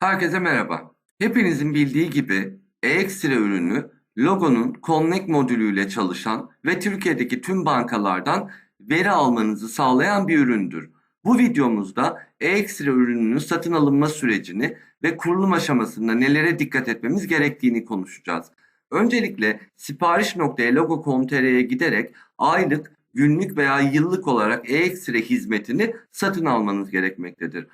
Herkese merhaba. Hepinizin bildiği gibi e-Ekstra ürünü Logo'nun Connect modülüyle çalışan ve Türkiye'deki tüm bankalardan veri almanızı sağlayan bir üründür. Bu videomuzda e-Ekstra ürününün satın alınma sürecini ve kurulum aşamasında nelere dikkat etmemiz gerektiğini konuşacağız. Öncelikle sipariş.elogo.com.tr'ye giderek aylık, günlük veya yıllık olarak e-Ekstra hizmetini satın almanız gerekmektedir.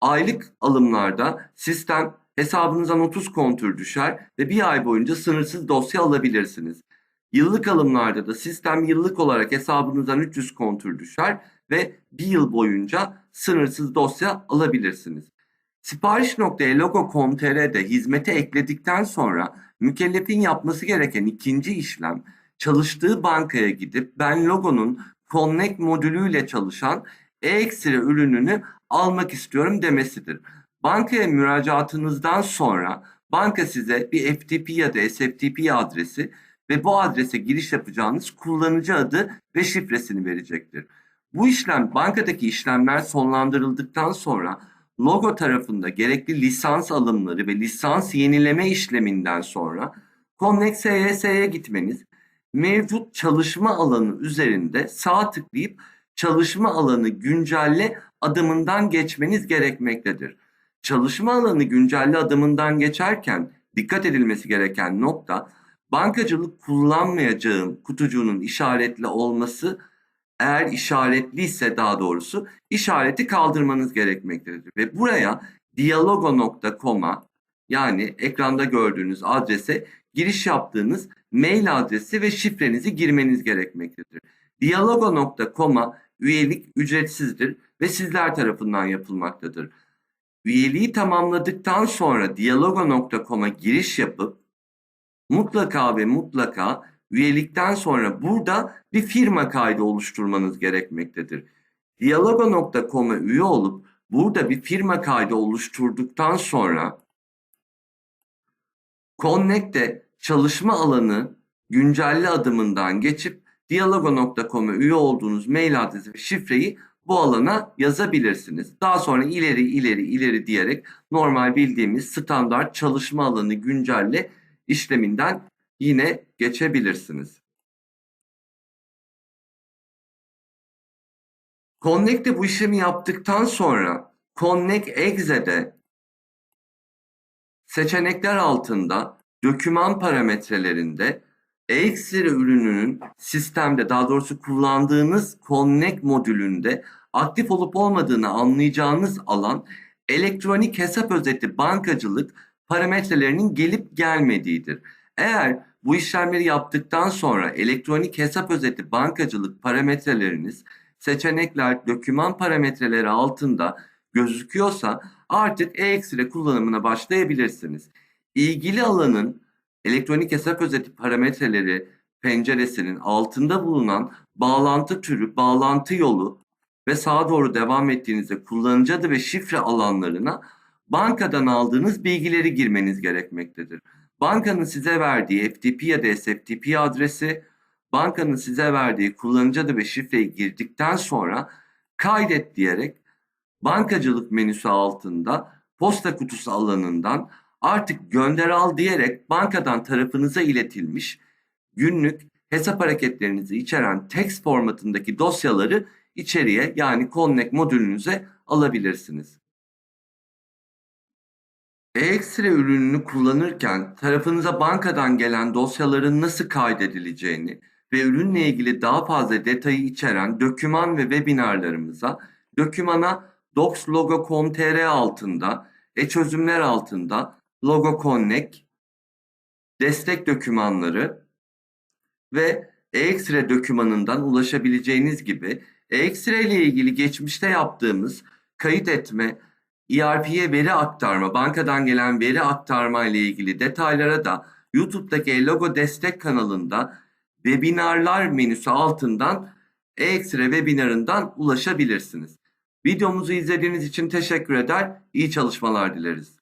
Aylık alımlarda sistem hesabınızdan 30 kontür düşer ve bir ay boyunca sınırsız dosya alabilirsiniz. Yıllık alımlarda da sistem yıllık olarak hesabınızdan 300 kontür düşer ve bir yıl boyunca sınırsız dosya alabilirsiniz. Sipariş.elogo.com.tr'de hizmete ekledikten sonra mükellefin yapması gereken ikinci işlem çalıştığı bankaya gidip ben logonun Connect modülüyle çalışan e-ekstra ürününü almak istiyorum demesidir. Bankaya müracaatınızdan sonra banka size bir FTP ya da SFTP adresi ve bu adrese giriş yapacağınız kullanıcı adı ve şifresini verecektir. Bu işlem bankadaki işlemler sonlandırıldıktan sonra logo tarafında gerekli lisans alımları ve lisans yenileme işleminden sonra Connect SYS'ye gitmeniz mevcut çalışma alanı üzerinde sağ tıklayıp çalışma alanı güncelle adımından geçmeniz gerekmektedir. Çalışma alanı güncelle adımından geçerken dikkat edilmesi gereken nokta bankacılık kullanmayacağım kutucuğunun işaretli olması eğer işaretliyse daha doğrusu işareti kaldırmanız gerekmektedir. Ve buraya dialogo.com'a yani ekranda gördüğünüz adrese giriş yaptığınız mail adresi ve şifrenizi girmeniz gerekmektedir. Dialogo.com'a üyelik ücretsizdir ve sizler tarafından yapılmaktadır. Üyeliği tamamladıktan sonra dialogo.com'a giriş yapıp mutlaka ve mutlaka üyelikten sonra burada bir firma kaydı oluşturmanız gerekmektedir. Dialogo.com'a üye olup burada bir firma kaydı oluşturduktan sonra Connect'te çalışma alanı güncelli adımından geçip Dialogo.com'a üye olduğunuz mail adresi ve şifreyi bu alana yazabilirsiniz. Daha sonra ileri ileri ileri diyerek normal bildiğimiz standart çalışma alanı güncelle işleminden yine geçebilirsiniz. Connect'te bu işlemi yaptıktan sonra Connect Exe'de seçenekler altında doküman parametrelerinde e-Ekstra ürününün sistemde daha doğrusu kullandığınız Connect modülünde aktif olup olmadığını anlayacağınız alan elektronik hesap özeti bankacılık parametrelerinin gelip gelmediğidir. Eğer bu işlemleri yaptıktan sonra elektronik hesap özeti bankacılık parametreleriniz seçenekler doküman parametreleri altında gözüküyorsa artık e-Ekstra kullanımına başlayabilirsiniz. İlgili alanın elektronik hesap özeti parametreleri penceresinin altında bulunan bağlantı türü, bağlantı yolu ve sağa doğru devam ettiğinizde kullanıcı adı ve şifre alanlarına bankadan aldığınız bilgileri girmeniz gerekmektedir. Bankanın size verdiği FTP ya da SFTP adresi, bankanın size verdiği kullanıcı adı ve şifreyi girdikten sonra kaydet diyerek bankacılık menüsü altında posta kutusu alanından artık gönder al diyerek bankadan tarafınıza iletilmiş günlük hesap hareketlerinizi içeren text formatındaki dosyaları içeriye yani Connect modülünüze alabilirsiniz. E-Ekstra ürününü kullanırken tarafınıza bankadan gelen dosyaların nasıl kaydedileceğini ve ürünle ilgili daha fazla detayı içeren doküman ve webinarlarımıza dokümana docslogo.com.tr altında, e-çözümler altında Logo Connect, destek dokümanları ve e-Ekstra dokümanından ulaşabileceğiniz gibi e-Ekstra ile ilgili geçmişte yaptığımız kayıt etme, ERP'ye veri aktarma, bankadan gelen veri aktarma ile ilgili detaylara da YouTube'daki Logo Destek kanalında webinarlar menüsü altından e-Ekstra webinarından ulaşabilirsiniz. Videomuzu izlediğiniz için teşekkür eder, iyi çalışmalar dileriz.